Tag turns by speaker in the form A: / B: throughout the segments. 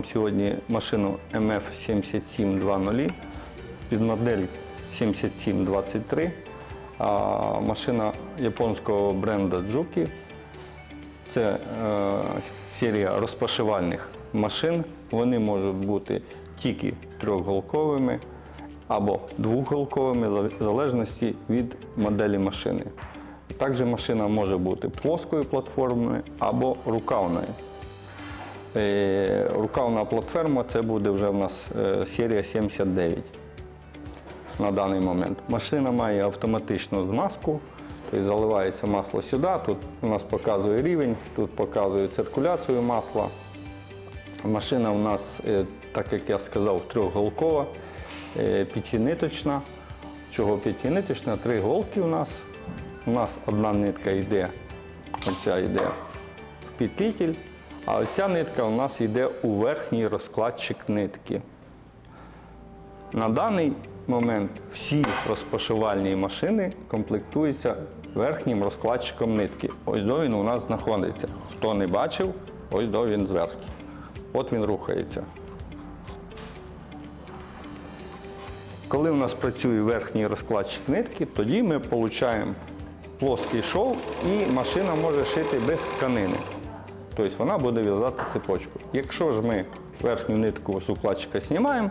A: вам сьогодні машину MF7720 під модель 7723. Машина японського бренду Juki. Це е, серія розпашивальних машин. Вони можуть бути тільки трьохголковими або двохголковими, в залежності від моделі машини. Також машина може бути плоскою платформою або рукавною. Е, Рукавна платформа це буде вже в нас е, серія 79 на даний момент. Машина має автоматичну змазку, тобто заливається масло сюди, тут у нас показує рівень, тут показує циркуляцію масла. Машина у нас, е, так як я сказав, трьохголкова, п'ятиниточна. Чого п'ятиниточна? Три голки у нас. У нас одна нитка йде, оця йде в підлітель, а оця нитка у нас йде у верхній розкладчик нитки. На даний момент всі розпашивальні машини комплектуються верхнім розкладчиком нитки. Ось до він у нас знаходиться. Хто не бачив, ось до він зверху. От він рухається. Коли у нас працює верхній розкладчик нитки, тоді ми отримуємо плоский шов і машина може шити без тканини. Тобто вона буде в'язати цепочку. Якщо ж ми верхню нитку з укладчика знімаємо,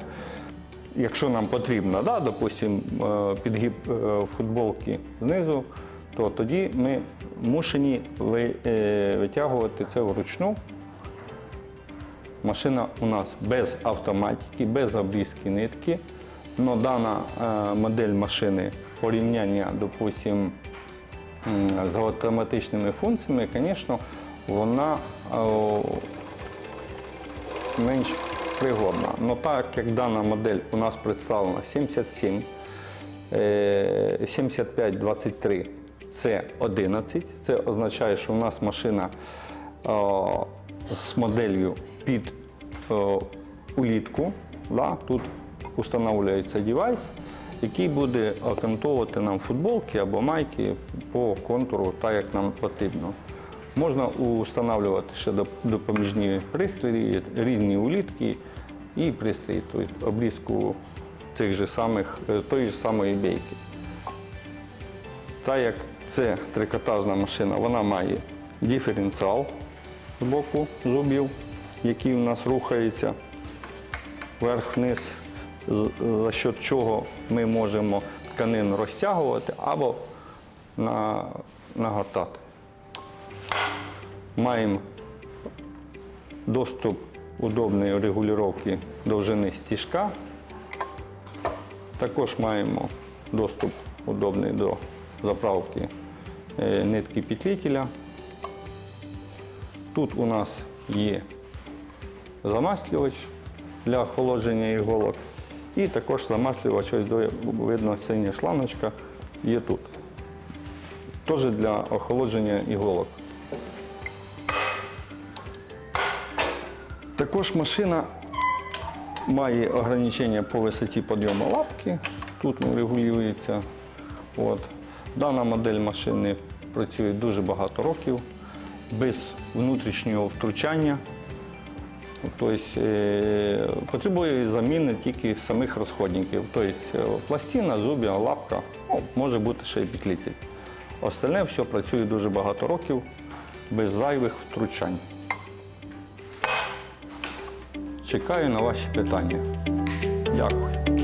A: якщо нам потрібно, да, допустим, е, підгиб е, футболки знизу, то тоді ми мушені е, витягувати це вручну. Машина у нас без автоматики, без обрізки нитки. Но дана модель машини порівняння, допустим, з автоматичними функціями, звісно, вона о, менш пригодна. Но так як дана модель у нас представлена 77, е, 7523 це 11. Це означає, що у нас машина о, з моделлю під о, улітку. Тут встановлюється девайс, який буде окантовувати нам футболки або майки по контуру, так як нам потрібно. Можна встановлювати ще допоміжні пристрої, різні улітки і пристрої, тобто обрізку тих же самих, е, тої ж самої бейки. Так як це трикотажна машина, вона має диференціал з боку зубів, який у нас рухається вверх-вниз, за счет чого ми можемо тканину розтягувати або на- нагортати. Маємо доступ удобної регулювання довжини стіжка. Також маємо доступ удобний до заправки е, нитки петлітеля. Тут у нас є замаслювач для охолодження іголок. І також замаслювач, ось видно, синя шланочка є тут. Теж для охолодження іголок. Також машина має ограничення по висоті підйому лапки. Тут ну, регулюється. От. Дана модель машини працює дуже багато років, без внутрішнього втручання. Тобто е, потребує заміни тільки самих розходників. Тобто е, пластина, зуб'я, лапка, ну, може бути ще й петлітель. Остальне все працює дуже багато років без зайвих втручань. Чекаю на ваші питання. Дякую.